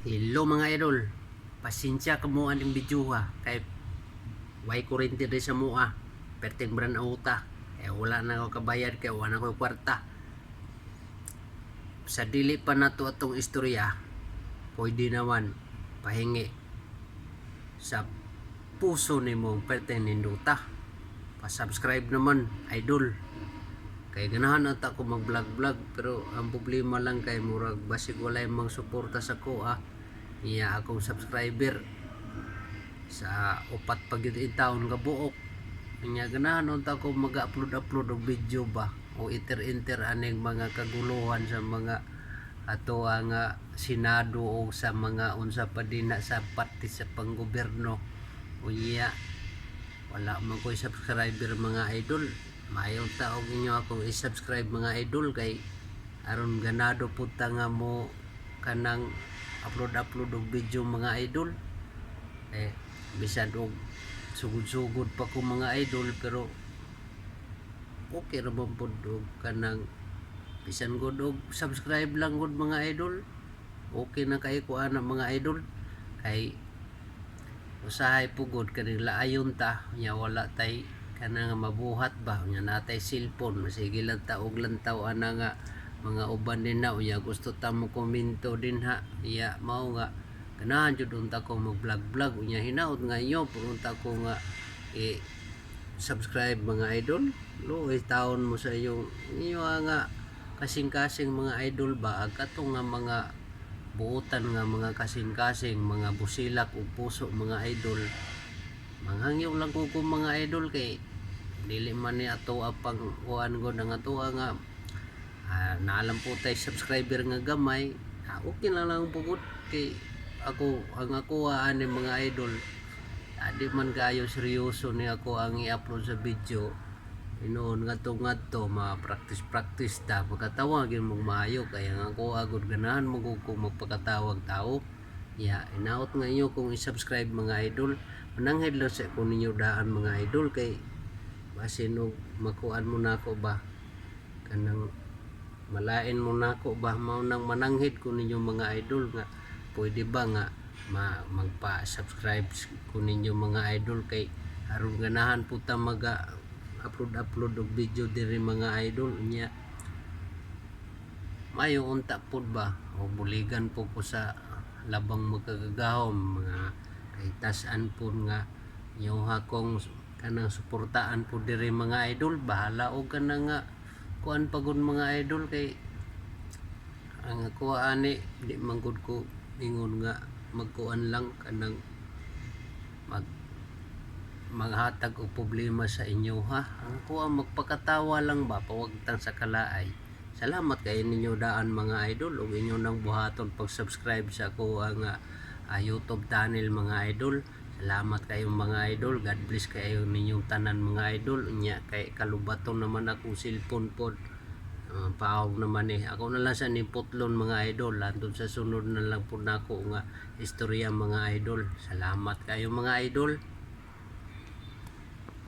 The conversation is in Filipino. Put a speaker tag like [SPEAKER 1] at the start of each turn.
[SPEAKER 1] Hello mga idol. Pasensya ka mo aning video ha. Kay way kurente rin sa mua. Perting bran auta. Eh wala na ako kabayad kay wala na ako kwarta. Sa dili pa na to atong istorya. Pwede naman pahingi sa puso ni mong perting ninduta. Pa-subscribe naman, idol. Kay ganahan ata ko mag-vlog-vlog pero ang problema lang kay murag basig walay mang suporta sa ko ah. Iya akong subscriber sa upat pag taon nga buok. Kanya ganahan unta ko mag-upload upload og video ba o iter-enter aning mga kaguluhan sa mga ato ang senado o sa mga unsa pa din na sa parte sa panggobyerno. O iya wala man ko'y subscriber mga idol maayong taog ninyo akong i-subscribe mga idol kay aron ganado punta nga mo kanang upload upload og video mga idol. Eh bisan og sugod-sugod pa ko mga idol pero okay ra man og kanang bisan gud og subscribe lang gud mga idol. Okay na kay ko ana mga idol. Kay usahay pugod kaning laayon ta nya wala tay kana nga mabuhat ba? Nya natay cellphone. Masige lang ta og lantaw ana nga. Mga uban din na unya gusto ta mo komento din ha. Iya mao nga. Ganahan jud unta ko mag vlog vlog unya hinaot nga inyo punta ko nga i subscribe mga idol. Luoy taon mo sa iyong inyo nga kasing-kasing mga idol ba? Ag kato nga mga buutan nga mga kasing-kasing mga busilak ug puso mga idol. Manghangyo lang ko mga idol kay dili man ni ato apang kuan ko nga ato nga ah, naalam po tay subscriber nga gamay ah, okay lang lang pugod kay ako ang ako ah, ani mga idol ah, di man kayo seryoso ni ako ang i-upload sa video Inoon nga to nga to, mga practice-practice ta, pagkatawag yun mong maayo, kaya nga ako agad ganahan mo kung magpakatawag tao. Ya, inaot nga inyo kung i-subscribe mga idol. Mananghid lang sa kung ninyo daan mga idol, kay basin og makuan mo na ako ba, kanang malain mo na ako ba, mao nang mananghid ko ninyo mga idol nga, pwede ba nga ma magpa-subscribe ko ninyo mga idol? Kay aron ganahan po ta maga upload upload og video diri mga idol. Nya mayo unta pud ba? O buligan po ko sa labang magkagagahom mga kahitasan po nga yung hakong kanang suportaan po diri mga idol. Bahala og kanang nga kuan pagod mga idol kay ang ako ani di manggod ko ingon nga magkuan lang kanang mag maghatag og problema sa inyo ha? Ang kuha magpakatawa lang ba? Pawagtan sa kalaay. Salamat kay ninyo daan mga idol. Ug inyo nang buhaton pag subscribe sa ako ang ah, YouTube channel mga idol salamat kayo mga idol God bless kayo ninyong tanan mga idol nya kay kalubaton naman akong cellphone pod Uh, paog naman eh. Ako na lang sa niputlon mga idol. Landon sa sunod na lang po na ako nga istorya mga idol. Salamat kayo mga idol.